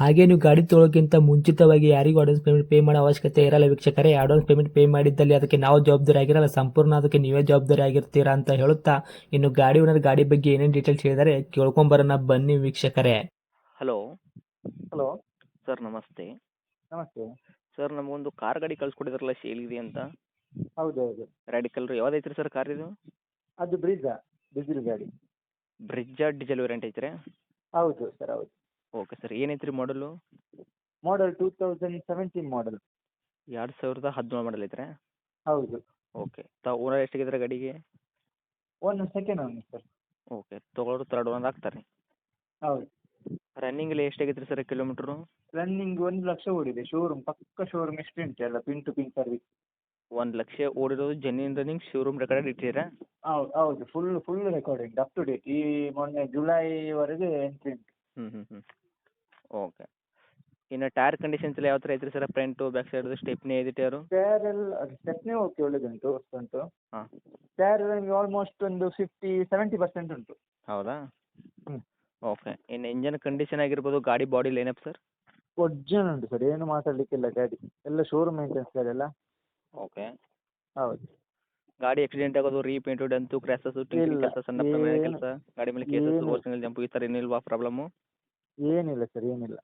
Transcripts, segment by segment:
ಹಾಗೆ ನೀವು ಗಾಡಿ ತೊಳೋಕ್ಕಿಂತ ಮುಂಚಿತವಾಗಿ ಯಾರಿಗೂ ಅಡ್ವಾನ್ಸ್ ಪೇಮೆಂಟ್ ಪೇ ಮಾಡೋ ಅವಶ್ಯಕತೆ ಇರಲ್ಲ ವೀಕ್ಷಕರೇ. ಅಡ್ವಾನ್ಸ್ ಪೇಮೆಂಟ್ ಪೇ ಮಾಡಿದ್ದಲ್ಲಿ ಅದಕ್ಕೆ ನಾವು ಜವಾಬ್ದಾರಿ ಆಗಿರಲ್ಲ. ಸಂಪೂರ್ಣ ಅದಕ್ಕೆ ನೀವೇ ಜವಾಬ್ದಾರಿ ಆಗಿರ್ತೀರಾ ಅಂತ ಹೇಳುತ್ತಾ ಇನ್ನು ಗಾಡಿ ಓನರ್ ಗಾಡಿ ಬಗ್ಗೆ ಏನೇನು ಡೀಟೇಲ್ಸ್ ಹೇಳಿದರೆ ಕೇಳ್ಕೊಂಬರೋಣ. ಬನ್ನಿ ವೀಕ್ಷಕರೇ. ಹಲೋ ಹಲೋ ಸರ್ ನಮಸ್ತೆ. ನಮಸ್ತೆ. ಸರ್ ನಮಗೊಂದು ಕಾರ್ ಗಾಡಿ ಕಳ್ಸ್ಕೊಟ್ಟಿದ್ರಲ್ಲ ಸೇಲ್ಗಿದೆ ಅಂತ? ಹೌದು ಹೌದು ರೆಡ್ ಕಲರ್ ಯಾವ್ದೈತ್ರಿ ಸರ್ ಕಾರ್ ಇದು? ಅದು ಬ್ರಿಜಾ ಡೀಸೆಲ್ ಗಾಡಿ. ಬ್ರಿಜ್ಜಾ ಡೀಸೆಲ್ ವೇರಿಯಂಟ್ ಐತ್ರಿ? ಹೌದು ಸರ್ ಹೌದು. ಓಕೆ ಸರ್ ಏನೈತ್ರಿ ಮಾಡಲು model two thousand seventeen model ಎರಡು ಸಾವಿರದ ಹದಿನೇಳು ಮಾಡಲ್ ಐತ್ರಿ? ಹೌದು. ಓಕೆ ತಾವು ಓನರ್ ಎಷ್ಟಾಗಿದ್ರೆ ಗಾಡಿಗೆ? One second one sir okay ತೊಗೊಳೋರು third owner ಆಗ್ತಾರೆ. ಹೌದು. ರನ್ನಿಂಗ್ ಎಷ್ಟು ಎಷ್ಟಾಗೈತ್ರಿ ಸರ್ ಕಿಲೋಮೀಟ್ರು ರನ್ನಿಂಗ್ ಒಂದು ಲಕ್ಷ ಓಡಿದೆ ಶೋರೂಮ್ ಪಕ್ಕ ಶೋರೂಮ್ ಎಷ್ಟು ಉಂಟು ಎಲ್ಲ ಪಿನ್ ಟು ಪಿನ್ ಸರ್ವಿಸ್ ಒಂದು ಲಕ್ಷ ಓಡಿರೋದು ಜೆನ್ಯೂನ್ ರನ್ನಿಂಗ್ ಶೋರೂಮ್ ರೆಕಾರ್ಡ್ ಇಟ್ಟಿದ್ದೀರಾ? ಹೌದು ಹೌದು full full recording up to date ಈ ಮೊನ್ನೆ ಜುಲೈವರೆಗೆ ಎಂಟ್ರಿ ಉಂಟು. ಹ್ಞೂ ಹ್ಞೂ ಹ್ಞೂ ಓಕೆ ಇನ್ನು ಟೈರ್ ಕಂಡೀಷನ್ಸ್ ಎಲ್ಲ ಯಾವ ಥರ ಐತ್ರಿ ಸರ್ ಫ್ರಂಟು ಬ್ಯಾಕ್ ಸೈಡ್ದು ಸ್ಟೆಪ್ನಿ ಇದೆ ಟೈರು ಟೈರ್ ಎಲ್ಲ ಸ್ಟೆಪ್ನೇ ಓಕೆ ಒಳ್ಳೆದುಂಟು ಉಂಟು ಹಾಂ. ಟೈರ್ ನಿಮಗೆ ಆಲ್ಮೋಸ್ಟ್ ಒಂದು ಫಿಫ್ಟಿ ಸೆವೆಂಟಿ ಪರ್ಸೆಂಟ್ ಉಂಟು. ಹೌದಾ? ಹ್ಮ್. ಓಕೆ ಇನ್ನು ಇಂಜನ್ ಕಂಡೀಷನ್ ಆಗಿರ್ಬೋದು ಗಾಡಿ ಬಾಡಿ ಲೈನಪ್ ಸರ್ ಒರ್ಜಿನಲ್ ಉಂಟು ಸರ್ ಏನು ಮಾತಾಡ್ಲಿಕ್ಕಿಲ್ಲ ಗಾಡಿ. ಎಲ್ಲ ಶೋರೂಮ್ ಮೇಂಟೆನ್ಸ್ ಗಾಡಿ ಎಲ್ಲ ಓಕೆ ಹೌದು. ಗಾಡಿ ಆಕ್ಸಿಡೆಂಟ್ ಆಗೋದು ರೀಪೇಂಟೆಡ್ ಅಂತೂ ಕ್ರ್ಯಾಸಸ್ ಇಲ್ಲ. ಕೆಲಸ ಸಣ್ಣ ಪ್ರಮಾಣದ ಏನು- ಕೆಲಸ ಗಾಡಿ ಮೇಲೆ ಕೇಸಸ್ ಏನು- ಜಂಪು ಈ ಥರ ಏನಿಲ್ವಾ ಪ್ರಾಬ್ಲಮ್ಮು ಏನಿಲ್ಲ ಸರ್ ಏನಿಲ್ಲ.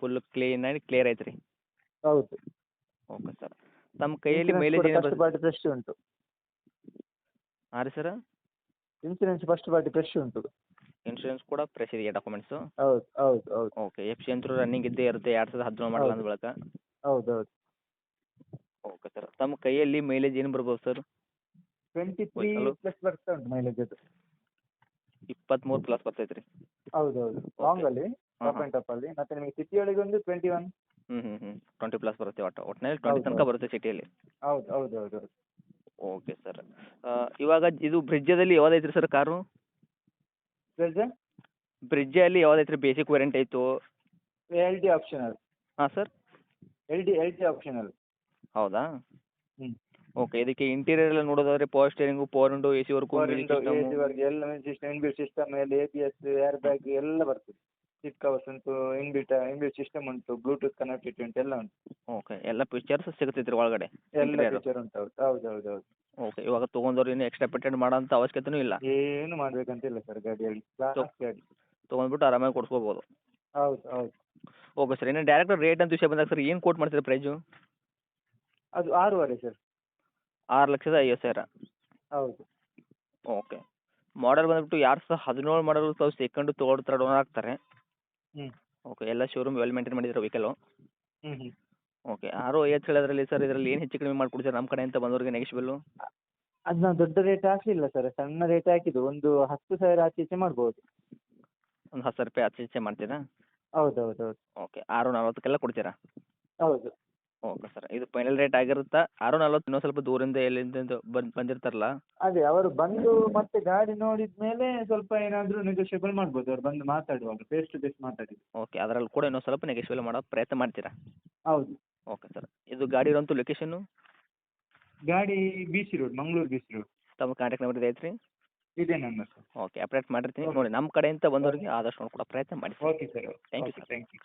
ಫುಲ್ ಕ್ಲೀನ್ ಆಗಿ ಕ್ಲಿಯರ್ ಐತ್ರಿ. ಹೌದು. ಓಕೆ ಸರ್ ತಮ್ಮ ಕೈಯಲ್ಲಿ ಮೈಲೇಜ್ ಏನು ಫಸ್ಟ್ ಪಾರ್ಟಿ ಫ್ರೆಶ್ ಉಂಟು. ಹಾಂ ರೀ sir insurance first party fresh ಉಂಟು. ಇನ್ಶೂರೆನ್ಸ್ ಕೂಡ ಫ್ರೆಶ್ ಇದೆಯಾ ಡಾಕ್ಯುಮೆಂಟ್ಸ್ ಹೌದು ಹೌದು ಹೌದು. ಓಕೆ ಎಫ್ ಸಿ ಅಂತೂ ರನ್ನಿಂಗ್ ಇದ್ದೇ ಇರುತ್ತೆ ಎರಡು ಸಾವಿರದ ಹದಿನೇಳು ಮಾಡಲ್ಲ ಅಂದ ಬಳಿಕ. ಹೌದು ಹೌದು. ಓಕೆ ಸರ್ ತಮ್ಮ ಕೈಯಲ್ಲಿ ಮೈಲೇಜ್ ಏನು ಬರ್ಬೋದು sir twenty three Hello? Plus ಬರ್ತಾ ಉಂಟು ಮೈಲೇಜ್ ಅದು. ಇಪ್ಪತ್ತ್ಮೂರು ಪ್ಲಸ್ ಬರ್ತೈತೆ ರೀ ಹೌದು. ಹೌದು ಲಾಂಗ್ ಅಲ್ಲಿ. ಹಾಂ ಟಾಪ್ ಆ್ಯಂಡ್ ಅಲ್ಲಿ. ಮತ್ತೆ ನಿಮಗೆ ಸಿಟಿ ಒಳಗೆ ಒಂದು ಟ್ವೆಂಟಿ ಒನ್ ಹ್ಞೂ ಹ್ಞೂ ಹ್ಞೂ ಟ್ವೆಂಟಿ ಪ್ಲಸ್ ಬರುತ್ತೆ ಒಟ್ಟು. ಒಟ್ಟಿನಲ್ಲಿ ಟ್ವೆಂಟಿ ತನಕ ಬರುತ್ತೆ ಸಿಟಿಯಲ್ಲಿ ಹೌದು ಹೌದು ಹೌದು ಹೌದು. ಓಕೆ ಸರ್ ಇವಾಗ ಇದು ಬ್ರಿಜ್ಜದಲ್ಲಿ ಯಾವ್ದೈತ್ರಿ ಸರ್ ಕಾರು? ಪ್ಲಸ್ ಬ್ರಿಡ್ಜಲ್ಲಿ ಯಾವ್ದೈತ್ರಿ ಬೇಸಿಕ್ ವೇರಿಯಂಟ್ ಐತು? ಎಲ್ ಡಿ ಆಪ್ಷನಲ್ ಹಾಂ sir L D L D optional ಹೌದಾ. ಓಕೆ ಇದಕ್ಕೆ ಇಂಟೀರಿಯರ್ ಎಲ್ಲ ನೋಡೋದಾದ್ರೆ power steering power window A C work system ಎಲ್ಲ ಸಿಸ್ಟಮ್ ಇನ್ಬಿಲ್ಟ್ ಸಿಸ್ಟಮ್ ಎಲ್ಲ A B S air bag ಎಲ್ಲ ಬರ್ತದೆ. ಸೀಟ್ ಕವರ್ಸ್ ಉಂಟು ಇನ್ಬಿಲ್ಟ್ ಇನ್ಬಿಲ್ಟ್ ಸಿಸ್ಟಮ್ ಉಂಟು ಬ್ಲೂಟೂತ್ ಕನೆಕ್ಟಿವಿಟಿ ಉಂಟು ಎಲ್ಲ ಉಂಟು. ಓಕೆ ಎಲ್ಲ ಫೀಚರ್ಸ್ ಸಿಗ್ತೈತ್ರಿ ಒಳಗಡೆ ಎಲ್ಲ Interior. ಫೀಚರ್ ಉಂಟು ಹೌದು ಹೌದು ಹೌದು ಹೌದು. ಓಕೆ ಇವಾಗ ತೊಗೊಂಡವ್ರು ಏನು ಎಕ್ಸ್ಟ್ರಾ ಪೇಟೆಂಟ್ ಮಾಡೋಂಥ ಅವಶ್ಯಕತೆನೂ ಇಲ್ಲ. ಏನು ಮಾಡ್ಬೇಕಂತಿಲ್ಲ ಸರ್ ಗಾಡಿಯಲ್ಲಿ ಕ್ಲಾಸ್ ಗಾಡಿ. ತೊಗೊಂಡ್ಬಿಟ್ಟು ಆರಾಮಾಗಿ ಕೊಡ್ಸ್ಕೋಬೋದು. ಹೌದು ಹೌದು. ಓಕೆ ಸರ್ ಇನ್ನು ಡೈರೆಕ್ಟ್ ರೇಟ್ ಅಂತ ವಿಷಯ ಬಂದಾಗ ಸರ್ ಏನು ಕೋಟ್ ಮಾಡ್ತೀರಿ ಪ್ರೈಸು ಅದು ಆರೂವರೆ ಸರ್ ಆರು ಲಕ್ಷದ ಐವತ್ತು ಸಾವಿರ. ಹೌದು. ಓಕೆ ಮಾಡಲ್ ಬಂದ್ಬಿಟ್ಟು ಎರಡು ಸಾವಿರದ ಹದಿನೇಳು ಮಾಡಲ್ ತಾವು ಸೆಕೆಂಡು ತರ್ಡ್ ತರ್ಡ್ ಓನರ್ ಹ್ಮ್. ಓಕೆ ಎಲ್ಲ ಶೋರೂಮ್ ವೆಲ್ ಮೇಂಟೈನ್ ಮಾಡಿದ್ರೆ ವೆಹಿಕಲು ಹ್ಞೂ ಹ್ಞೂ ಓಕೆ ಆರು ಐವತ್ತು ಹೇಳೋದ್ರಲ್ಲಿ ಸರ್ ಇದರಲ್ಲಿ ಏನು ಹೆಚ್ಚು ಕಡಿಮೆ ಮಾಡಿಕೊಡ್ತೀರಾ ನಮ್ಮ ಕಡೆಯಿಂದ ಬಂದವ್ರಿಗೆ ನೆಗೆಶ್ಬಲ್ಲು ಅದು ನಾವು ದೊಡ್ಡ ರೇಟ್ ಹಾಕಲಿಲ್ಲ ಸರ್ ಸಣ್ಣ ರೇಟ್ ಹಾಕಿದ್ದು ಒಂದು ಹತ್ತು ಸಾವಿರ ಆಚೆ ಈಚೆ ಮಾಡ್ಬೋದು. ಒಂದು ಹತ್ತು ಸಾವಿರ ರೂಪಾಯಿ ಆಚೆ ಈಚೆ ಮಾಡ್ತೀರಾ? ಹೌದು ಹೌದು ಹೌದು ಓಕೆ ಆರು ನಲ್ವತ್ತಕ್ಕೆಲ್ಲ ಕೊಡ್ತೀರಾ? ಹೌದು. Okay sir. ಇದು ಫೈನಲ್ ರೇಟ್ ಆಗಿರುತ್ತಾ? ಆರು ನಲ್ವತ್ತು ಇನ್ನೊಂದು ಸ್ವಲ್ಪ ದೂರಿಂದ ಎಲ್ಲಿಂದ ಬಂದು ಬಂದಿರ್ತಾರಲ್ಲ? ಅದೇ ಅವರು ಬಂದು ಮತ್ತೆ ಗಾಡಿ ನೋಡಿದ ಮೇಲೆ ಸ್ವಲ್ಪ ಏನಾದರೂ ನೆಗೋಷಿಯಬಲ್ ಮಾಡ್ಬೋದು. ಅವ್ರು ಬಂದು ಮಾತಾಡುವಾಗ ಫೇಸ್ ಟು ಫೇಸ್ ಮಾತಾಡಿ ಓಕೆ ಅದರಲ್ಲಿ ಕೂಡ ಇನ್ನೊಂದು ಸ್ವಲ್ಪ ನೆಗೆಶ್ಬಲ್ ಮಾಡೋ ಪ್ರಯತ್ನ ಮಾಡ್ತೀರಾ? ಹೌದು. Okay sir. ಇದು ಗಾಡಿ ಇರೋಂಥ ಲೊಕೇಶನ್ ಗಾಡಿ B C road Mangaluru B C road ತಮ್ಮ ಕಾಂಟ್ಯಾಕ್ಟ್ ನಂಬರ್ ಇದೆ ಐತ್ರಿ? ಇದೇ ನಂಬರ್ ಸರ್. ಓಕೆ ಅಪ್ಡೇಟ್ ಮಾಡಿರ್ತೀನಿ. ನೋಡಿ ನಮ್ಮ ಕಡೆಯಿಂದ ಬಂದವರಿಗೆ ಆದಷ್ಟು ಕೂಡ ಪ್ರಯತ್ನ ಮಾಡಿ okay sir thank you sir. Thank you